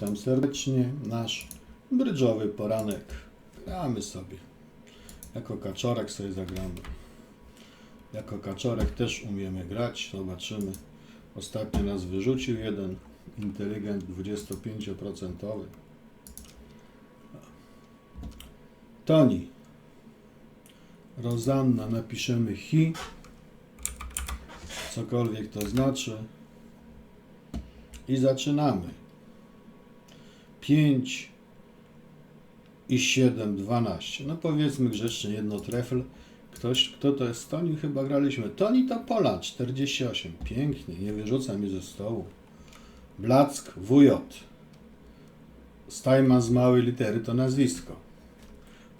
Witam serdecznie. Nasz brydżowy poranek. Gramy sobie. Jako kaczorek sobie zagramy. Jako kaczorek też umiemy grać. Zobaczymy. Ostatnio nas wyrzucił jeden inteligent 25%. Toni. Rozanna napiszemy hi. Cokolwiek to znaczy. I zaczynamy. 5 i 7, 12. No powiedzmy grzecznie jedno trefl. Ktoś, kto to jest Toni? Chyba graliśmy. Toni to Pola, 48. Pięknie, nie wyrzuca mi ze stołu. Black, WJ. Stajma z małej litery to nazwisko.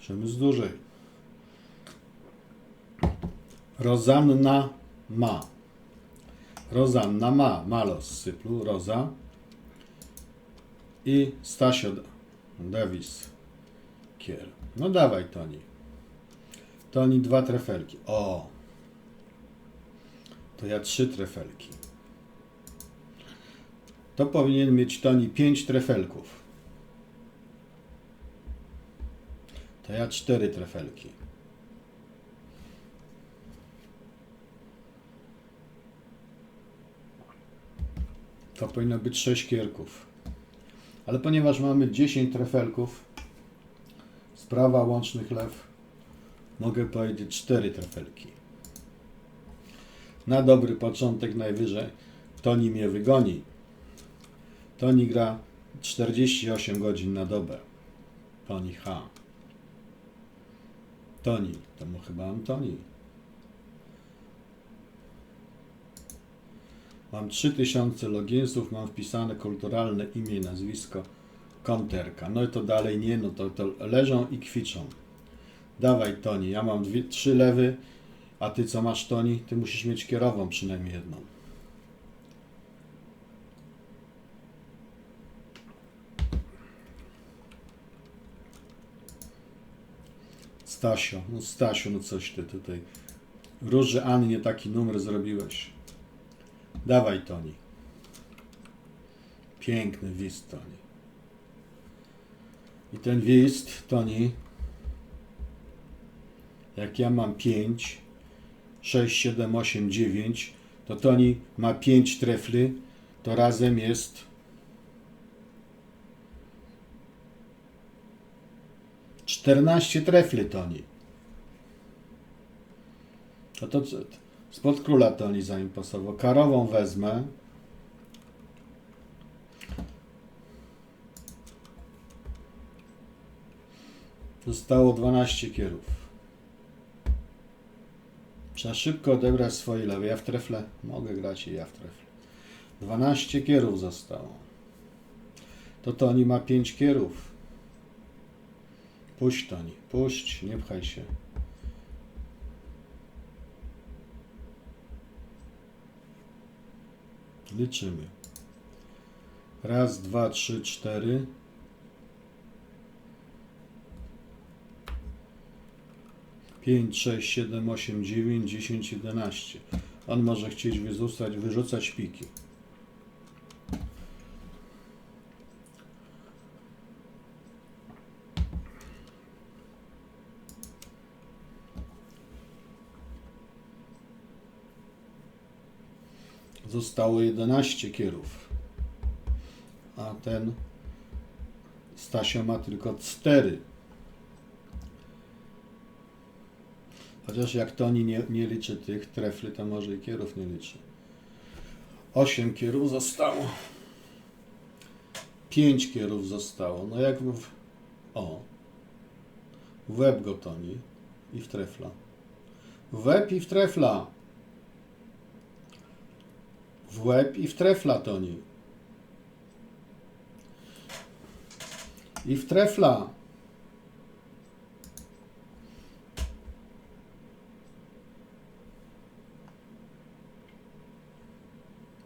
Przemysł dużej. Rozanna ma. Rozanna ma. Malos z Cypru. Roza. I Stasio Davis. Kier. No dawaj, Toni. Toni dwa trefelki. O! To ja trzy trefelki. To powinien mieć Toni pięć trefelków. To ja cztery trefelki. To powinno być sześć kierków. Ale ponieważ mamy 10 trefelków, sprawa łącznych lew, mogę powiedzieć 4 trefelki. Na dobry początek najwyżej Toni mnie wygoni. Toni gra 48 godzin na dobę. Toni H. Toni, to mu chyba Antoni. Mam 3000 loginsów, mam wpisane kulturalne imię i nazwisko konterka. No i to dalej nie, no to, to leżą i kwiczą. Dawaj Toni, ja mam dwie, trzy lewy, a ty co masz Toni? Ty musisz mieć kierową przynajmniej jedną. Stasio, no Stasiu, no coś ty tutaj. Róży Annie taki numer zrobiłeś. Dawaj, Toni. Piękny wist, Toni. I ten wist, Toni, jak ja mam 5, 6, 7, 8, 9, to Toni ma 5 trefli, to razem jest 14 trefli, Toni. To co? Spod króla zanim pasował. Karową wezmę. Zostało 12 kierów. Trzeba szybko odebrać swoje lewe. Ja w trefle mogę grać i ja w trefle. 12 kierów zostało. To Toni ma 5 kierów. Puść Toni, puść, nie pchaj się. Liczymy. Raz, dwa, trzy, cztery. Pięć, sześć, siedem, osiem, dziewięć, dziesięć, jedenaście. On może chcieć wyrzucać, wyrzucać piki. Zostało 11 kierów. A ten Stasio ma tylko 4. Chociaż jak Toni nie, nie liczy tych trefli, to może i kierów nie liczy. 8 kierów zostało. 5 kierów zostało. No jak w... O. W łeb go Toni. I w trefla. W łeb i w trefla. W łeb i w trefla, Toni. I w trefla.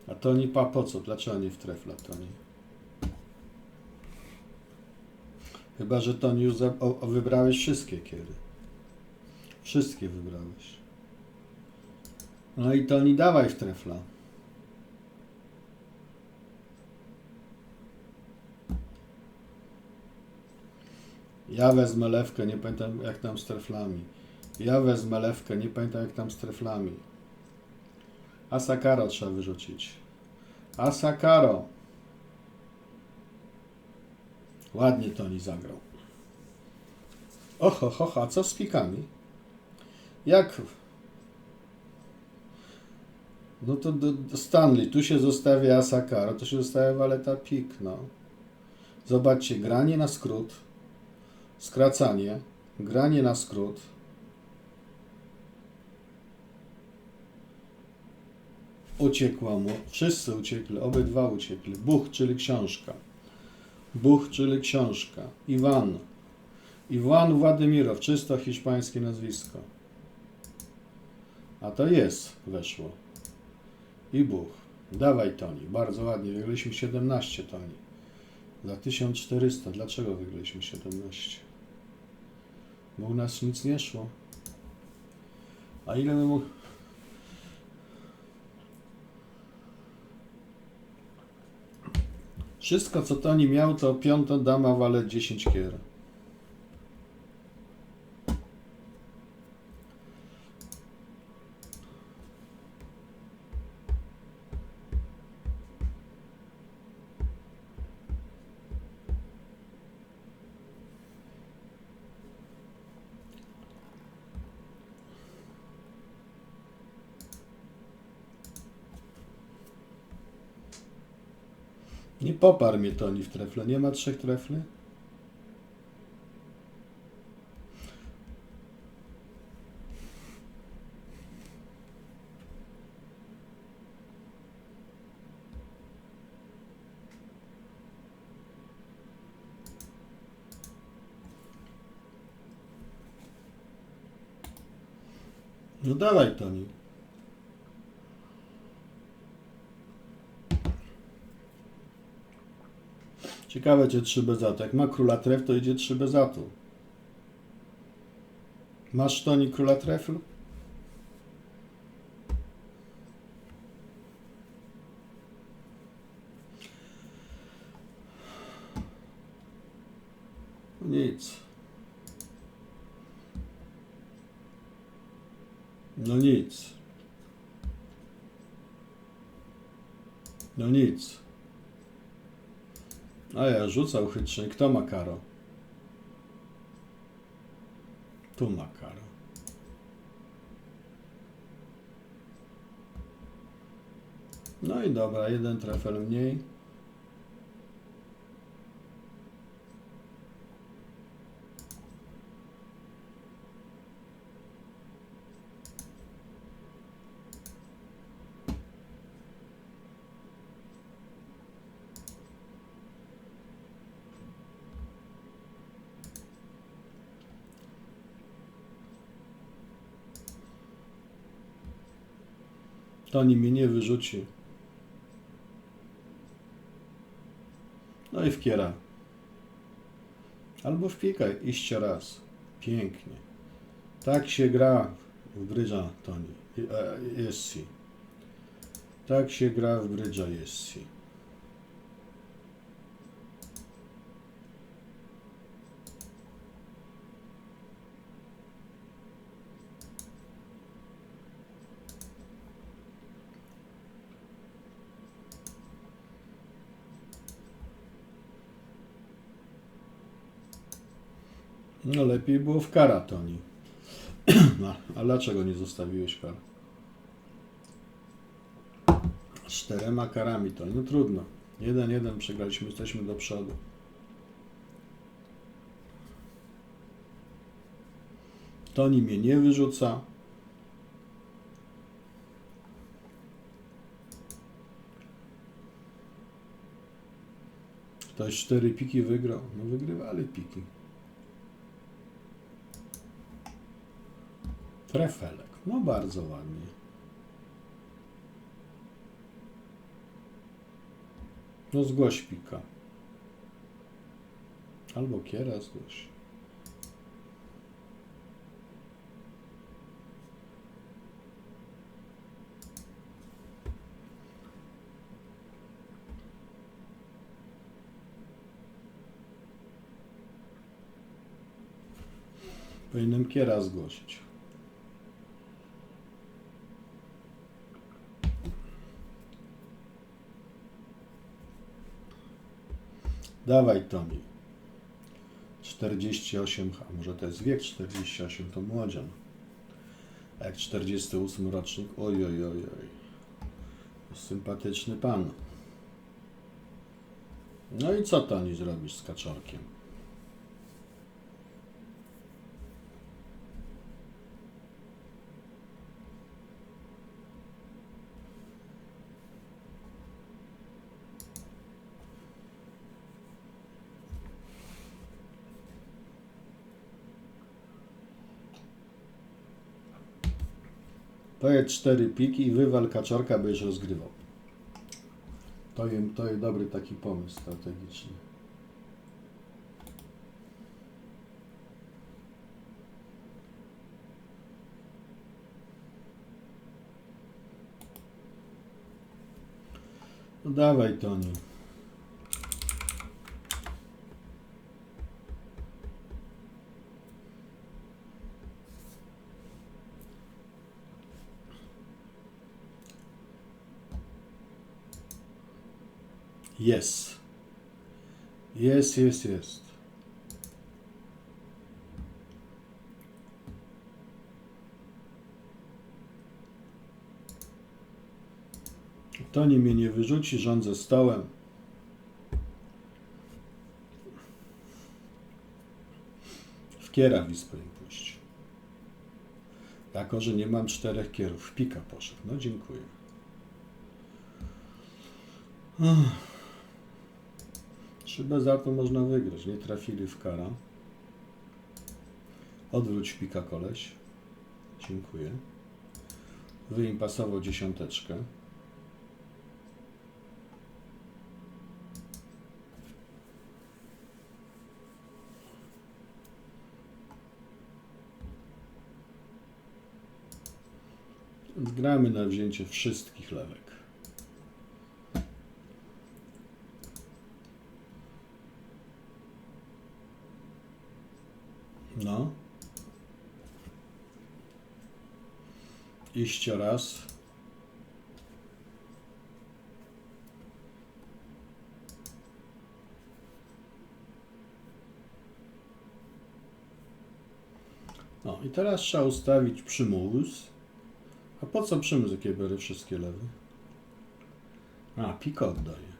A Toni pa po co? Dlaczego nie w trefla, Toni? Chyba, że Toni już wybrałeś wszystkie kiery. Wszystkie wybrałeś. No i Toni dawaj w trefla. Ja wezmę lewkę, nie pamiętam jak tam z treflami. Ja wezmę lewkę, nie pamiętam jak tam z treflami. Asakaro trzeba wyrzucić. Asakaro. Ładnie Toni zagrał. Oho, ho, ho, co z pikami? Jak? No to do, do Stanley, tu się zostawia Asakaro, to się zostawia waleta pik, no. Zobaczcie, granie na skrót, skracanie, granie na skrót. Uciekła mu, wszyscy uciekli, obydwa uciekli. Buch, czyli książka. Buch, czyli książka. Iwan. Iwan Władimirow, czysto hiszpańskie nazwisko. A to jest, weszło. I Buch. Dawaj Toni, bardzo ładnie, wygraliśmy 17 Toni. Za 1400, dlaczego wygraliśmy 17? Bo u nas nic nie szło. A ile my mu... Wszystko co Toni miał to piąta dama wale 10 kier. Nie poparł mnie Toni w trefle. Nie ma trzech trefli? No dawaj Toni. Ciekawe, czy 3 bez atu. Jak ma króla tref, to idzie 3 bez atu. Masz Toni króla trefl? Nic. No nic. No nic. A ja rzucał chytrzyk. Kto ma karo? Tu ma karo. No i dobra, jeden trefel mniej. Toni mnie nie wyrzuci. No i wkiera. Albo wpikaj, iście raz. Pięknie. Tak się gra w brydża, Toni. E, Jessi. Tak się gra w brydża, Jessi. No lepiej było w kara, Toni. No, a dlaczego nie zostawiłeś kar? Czterema karami, Toni. No trudno. Jeden, jeden przegraliśmy, jesteśmy do przodu. Toni mnie nie wyrzuca. Ktoś cztery piki wygrał. No wygrywali piki. Trefelek. No bardzo ładnie. No zgłoś pika. Albo kiera zgłoś. Powinienem kiera zgłosić. Dawaj Tomi. 48, a może to jest wiek 48, to młodzian. A jak 48 rocznik, oj, oj, oj, oj. Sympatyczny pan. No i co Toni zrobisz z kaczorkiem? Pojedź cztery piki i wywal kaczorka, będziesz rozgrywał. To jest, to jest dobry taki pomysł strategiczny. No dawaj, Toni. Jest. Jest, jest, jest. Toni mnie nie wyrzuci, rządzę stołem. W kiera wispę im puść. Jako, że nie mam czterech kierów. W pika poszedł. No dziękuję. Szybę za to można wygrać. Nie trafili w kara. Odwróć pika koleś. Dziękuję. Wyimpasował dziesiąteczkę. Gramy na wzięcie wszystkich lewek. No. Iście raz. No i teraz trzeba ustawić przymus. A po co przymus, jakie biorę wszystkie lewy? A, pik oddaje.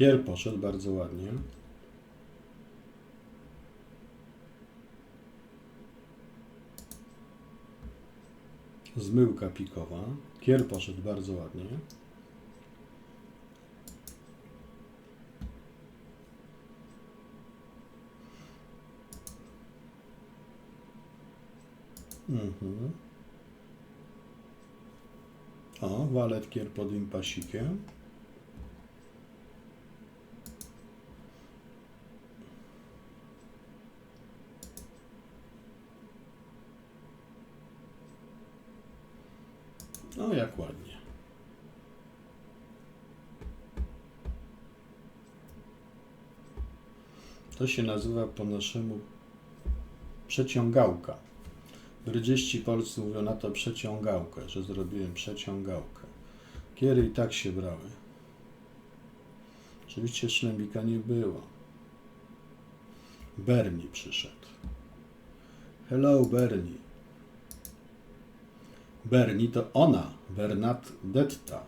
Kier poszedł bardzo ładnie. Zmyłka pikowa. Kier poszedł bardzo ładnie. Mhm. O, walet kier pod impasikiem. No, jak ładnie. To się nazywa po naszemu przeciągałka. Brydziści polscy mówią na to przeciągałkę, że zrobiłem przeciągałkę. Kiery i tak się brały. Oczywiście szlembika nie było. Bernie przyszedł. Hello, Bernie. Berni to ona, Bernadetta.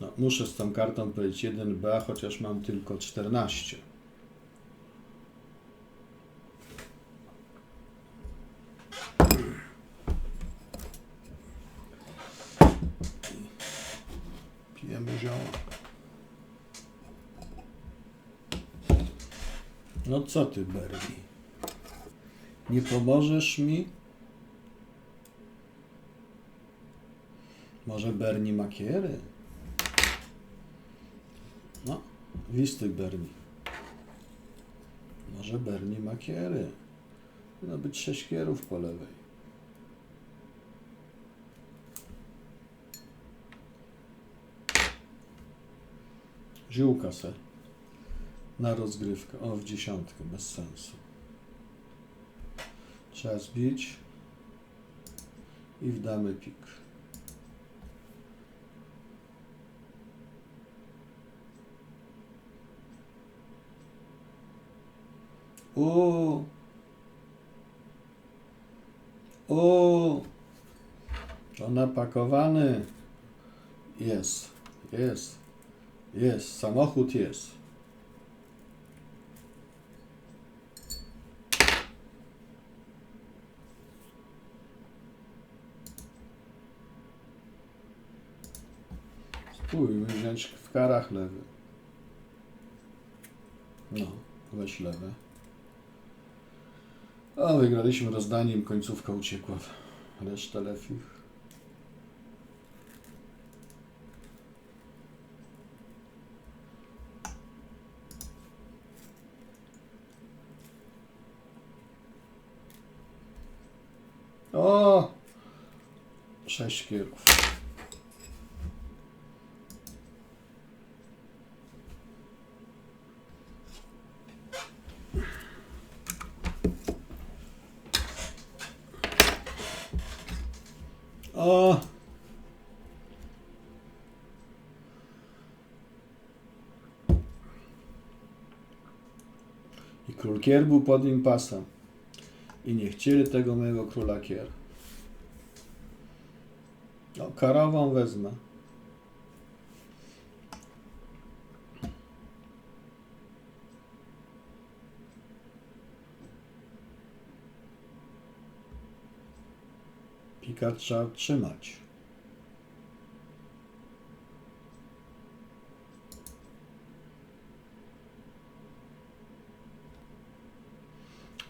No, muszę z tą kartą powiedzieć 1B, chociaż mam tylko 14. No co ty, Bernie? Nie pomożesz mi? Może Bernie makiery? No, wisty Bernie. Może Bernie makiery. Powinno być sześć kierów po lewej. Ziółka se. Na rozgrywkę. O, w dziesiątkę, bez sensu. Trzeba zbić. I wdamy pik. O! O! To napakowany. Jest, jest, jest. Samochód jest. Spróbujmy wziąć w karach lewy. No, weź lewe. O, wygraliśmy rozdaniem, końcówka uciekła. Resztę lefich. O! Sześć kierów. O! I król kier był pod impasem. I nie chcieli tego mojego króla kier. No, karową wezmę. Pika trzeba trzymać.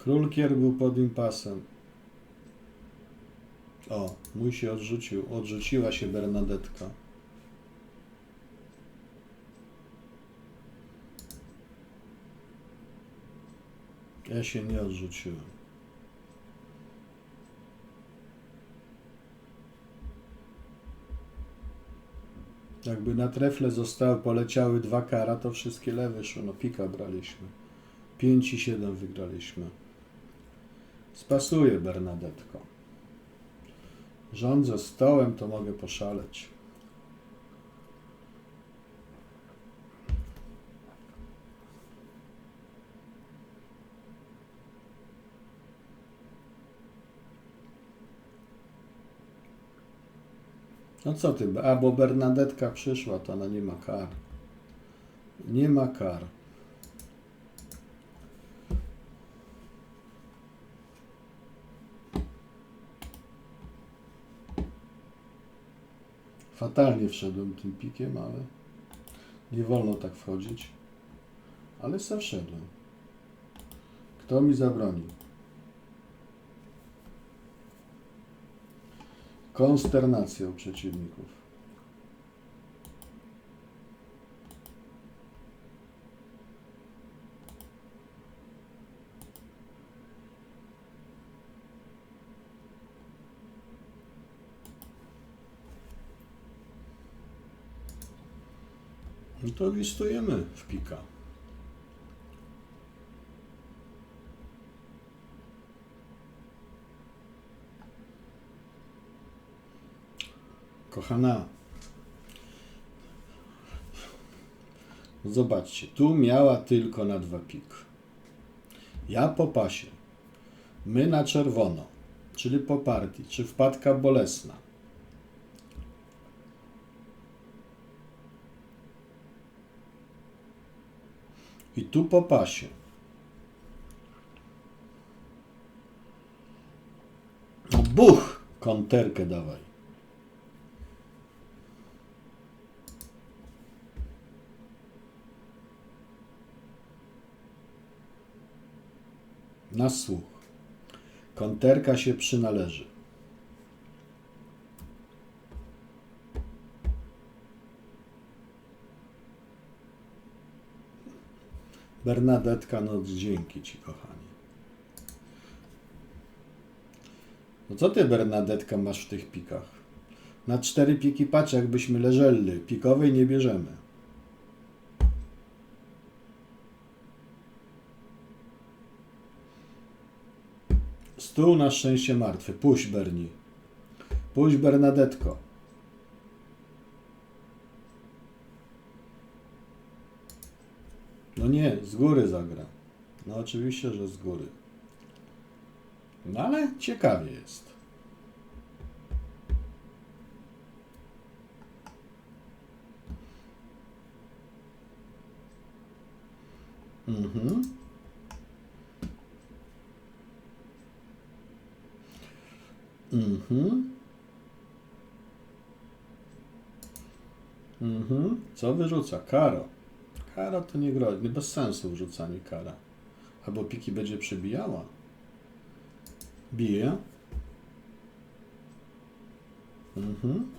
Król kier był pod impasem. O, mój się odrzucił. Odrzuciła się Bernadetka. Ja się nie odrzuciłem. Jakby na trefle zostały, poleciały dwa kara, to wszystkie lewe szły. No pika braliśmy. 5 i 7 wygraliśmy. Spasuje Bernadetko. Rządzę stołem, to mogę poszaleć. No co ty, a bo Bernadetka przyszła, to ona nie ma kar. Nie ma kar. Fatalnie wszedłem tym pikiem, ale nie wolno tak wchodzić. Ale se wszedłem. Kto mi zabroni? Konsternacja u przeciwników. No to listujemy w pika. Kochana, zobaczcie, tu miała tylko na dwa pik. Ja po pasie, my na czerwono, czyli po partii, czy wpadka bolesna. I tu po pasie. Buch! Konterkę dawaj. Na słuch. Konterka się przynależy. Bernadetka, no dzięki Ci, kochanie. No co Ty, Bernadetka, masz w tych pikach? Na cztery piki patrz, jakbyśmy leżeli. Pikowej nie bierzemy. Stół na szczęście martwy. Puść, Berni. Puść, Bernadetko. No nie, z góry zagra. No oczywiście, że z góry. No ale ciekawie jest. Mhm. Mhm. Mhm. Co wyrzuca? Karo. Kara to nie grozi. Bez sensu wrzucanie kara. Albo piki będzie przebijała. Bije. Mhm.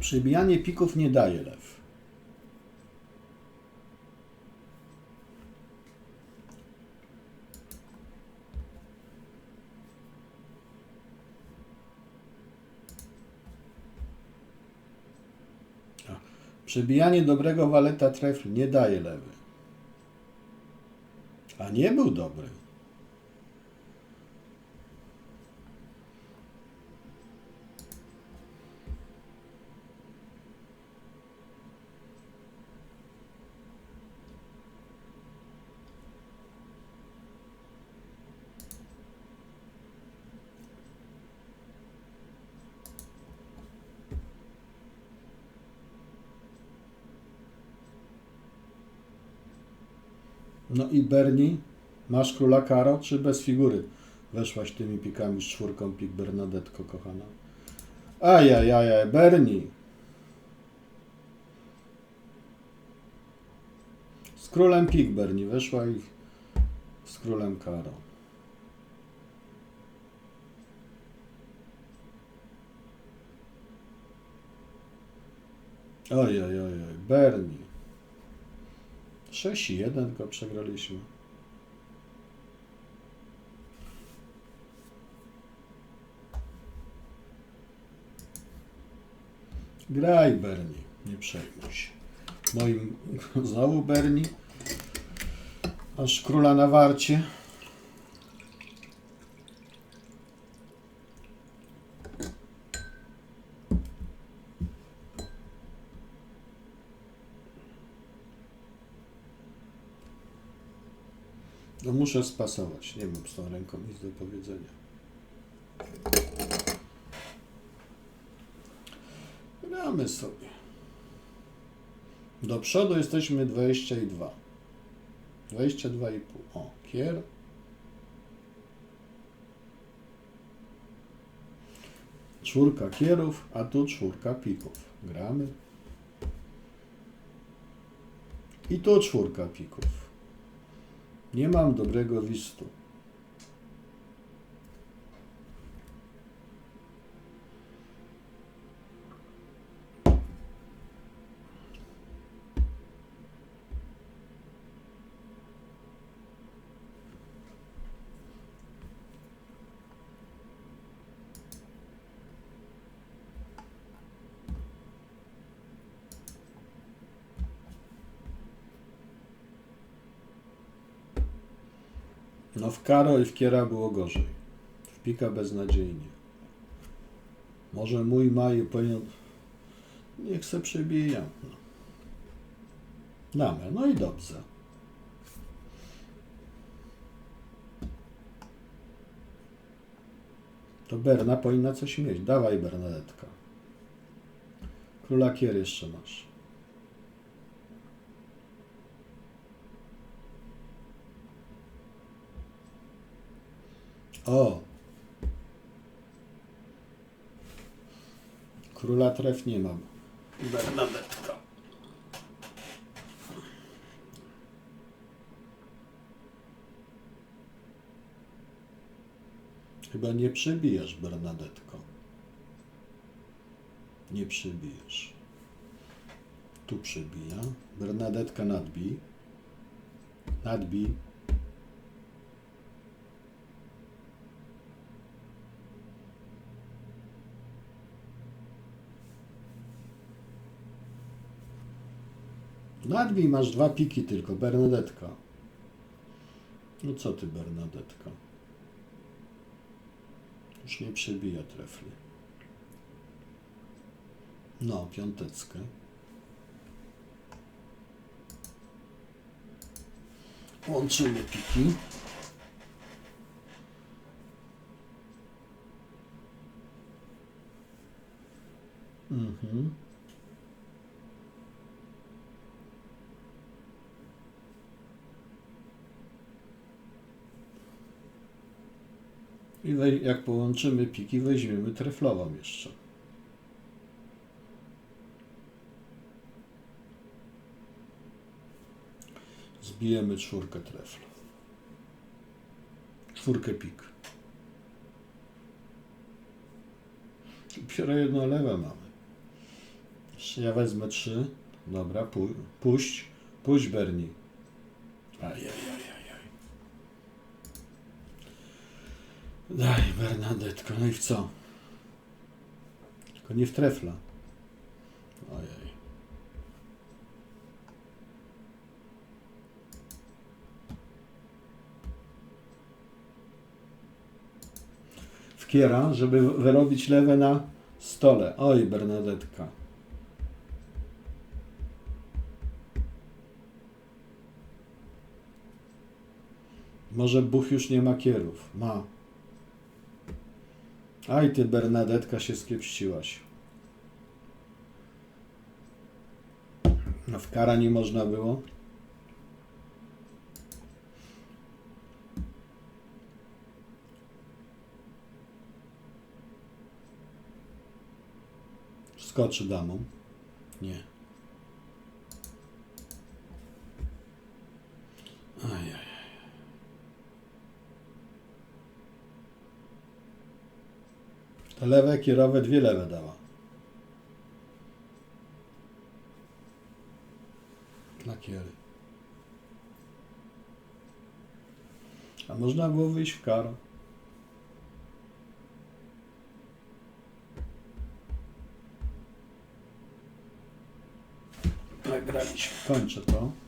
Przebijanie pików nie daje lew. Przebijanie dobrego waleta trefl nie daje lewy. A nie był dobry. No i Berni, masz króla Karo, czy bez figury? Weszłaś tymi pikami z czwórką pik Bernadetko, kochana. Ajajajaj, Berni. Z królem pik Berni, weszła i z królem Karo. Ojojoj, Berni. 6 i 1 tylko przegraliśmy. Graj Berni, nie przejmuj się. Moim znowu Berni. Aż króla na warcie. No muszę spasować. Nie mam z tą ręką nic do powiedzenia. Gramy sobie. Do przodu jesteśmy 22. 22,5. O, kier. Czwórka kierów, a tu czwórka pików. Gramy. I tu czwórka pików. Nie mam dobrego wistu. No w Karo i w Kiera było gorzej. W Pika beznadziejnie. Może mój Maju powinien... Niech se przebija. No. Damy. No i dobrze. To Berna powinna coś mieć. Dawaj Bernadetka. Króla Kier jeszcze masz. O! Króla tref nie mam. Bernadetka. Chyba nie przebijasz, Bernadetko. Nie przebijesz. Tu przebija. Bernadetka nadbij. Nadbij. Nadbij, masz dwa piki tylko, Bernadetka. No co ty, Bernadetka? Już nie przebija trefli. No, piąteckę. Łączymy piki. Mhm. I jak połączymy piki, weźmiemy treflową jeszcze. Zbijemy czwórkę trefla. Czwórkę pik. Dopiero jedno lewe mamy. Jeszcze ja wezmę trzy. Dobra, pu- puść. Puść Berni. Ajajajajaj. Daj Bernadetko, no i w co? Tylko nie w trefla. Ojej. Wkiera, żeby wyrobić lewe na stole. Oj, Bernadetka. Może Buch już nie ma kierów. Ma. Aj ty Bernadetka się skiepściłaś. No w kara nie można było. Skoczy damą. Nie. Lewe kierowe dwie lewe dała. Lakiery. A można było wyjść w karo. Tak graliśmy. Kończę to.